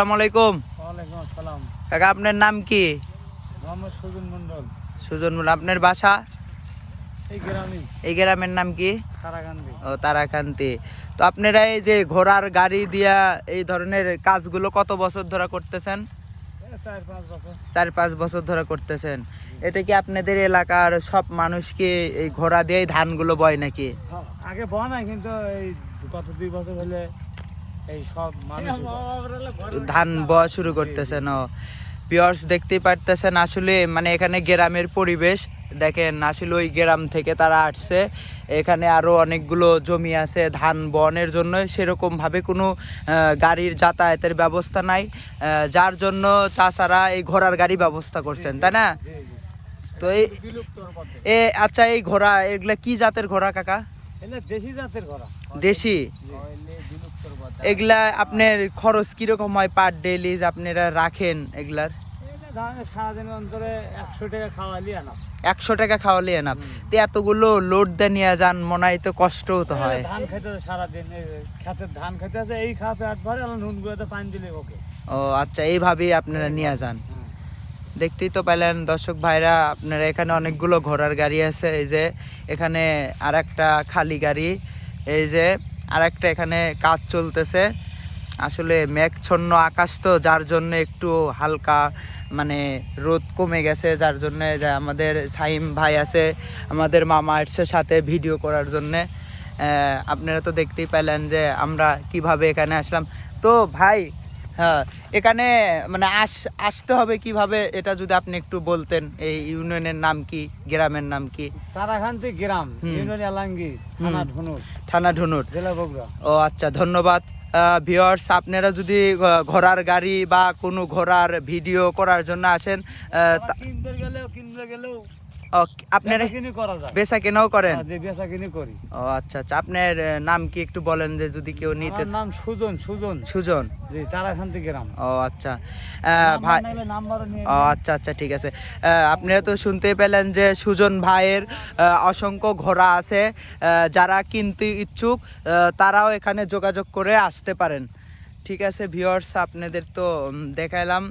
আসসালামু আলাইকুম। ওয়ালাইকুম আসসালাম। কাকা আপনার নাম কি? মোহাম্মদ সুজন মন্ডল সুজন মুল আপনার বাসা? এই গ্রামের নাম কি? ও তারাকান্তি তো আপনারা এই যে ঘোড়ার গাড়ি দিয়া এই ধরনের কাজগুলো কত বছর ধরে করতেছেন? চার পাঁচ বছর। ধরে করতেছেন। এটা কি আপনাদের এলাকার সব মানুষকে এই ঘোড়া দিয়েই ধানগুলো বয় নাকি? আগে বয় না কিন্তু এই গত দুই বছর হলে এই সব মানুষ ধান বয়া শুরু করতেছেন ও। পিওর্স দেখতেই পারতেছেন আসলে মানে এখানে গ্রামের পরিবেশ। দেখেন আসলে ওই গ্রাম থেকে তারা আসছে। এখানে আরও অনেকগুলো জমি আছে ধান বনের জন্য। সেরকম ভাবে কোনো গাড়ির যাতায়াতের ব্যবস্থা নাই। যার জন্য চাষারা এই ঘোড়ার গাড়ি ব্যবস্থা করছেন তাই না? তো এই আচ্ছা এই ঘোড়া এগুলা কি জাতের ঘোড়া কাকা? দেশি জাতের করা। দেশি? এগুলা আপনার খরচ কীরকম হয় পার ডেলি আপনারা রাখেন এগুলার? সারাদিন অন্তরে একশো টাকা খাওয়ালি আনা। একশো টাকা খাওয়ালে না তো এতগুলো লোড দিয়ে নিয়ে যান মনে হয় তো কষ্টও তো হয়। ধান আছে সারাদিন খেতের ধান আছে এই খাওয়া পেট ভরে আর নুন গুঁড়োতে পানি দিলে ওকে। ও আচ্ছা এইভাবেই আপনারা নিয়ে যান। দেখতেই তো পেলেন, দর্শক ভাইরা, আপনারা এখানে অনেকগুলো ঘোড়ার গাড়ি আছে। এই যে এখানে আর একটা খালি গাড়ি, এই যে আর একটা এখানে কাজ চলতেছে। আসলে মেঘছন্ন আকাশ তো, যার জন্য একটু হালকা মানে রোদ কমে গেছে, যার জন্য যে আমাদের সাইম ভাই আছে, আমাদের মামা আর্টসের সাথে ভিডিও করার জন্যে। আপনারা তো দেখতেই পেলেন যে আমরা কীভাবে এখানে আসলাম। তো ভাই হ্যাঁ এখানে মানে আস আসতে হবে কীভাবে? এটা যদি আপনি একটু বলতেন এই ইউনিয়নের নাম কি গ্রামের নাম কি? তারাকান্তি গ্রাম ইউনিয়ন এলাঙ্গি থানা ধনুর। থানা ধুনুর। জেলা বগুড়া। ও আচ্ছা ধন্যবাদ। ভিওর্স আপনারা যদি ঘোড়ার গাড়ি বা কোনো ঘোড়ার ভিডিও করার জন্য আসেন কিনতে গেলেও কিনতে গেলেও আপনারা কিনি করা যায়। বেচা কেনাও করেন যে বেচা কিনি করি। ও আচ্ছা আচ্ছা আপনার নাম কি একটু বলেন যে যদি কেউ নিতে নাম সুজন সুজন। সুজন? জি তারাকান্তি গ্রাম। ও আচ্ছা। ভাই ও আচ্ছা আচ্ছা ঠিক আছে। আপনারা তো শুনতে পেলেন যে সুজন ভাইয়ের অসংখ্য ঘোড়া আছে। যারা কিনতে ইচ্ছুক তারাও এখানে যোগাযোগ করে আসতে পারেন। ঠিক আছে ভিওর্স আপনাদের তো দেখাইলাম।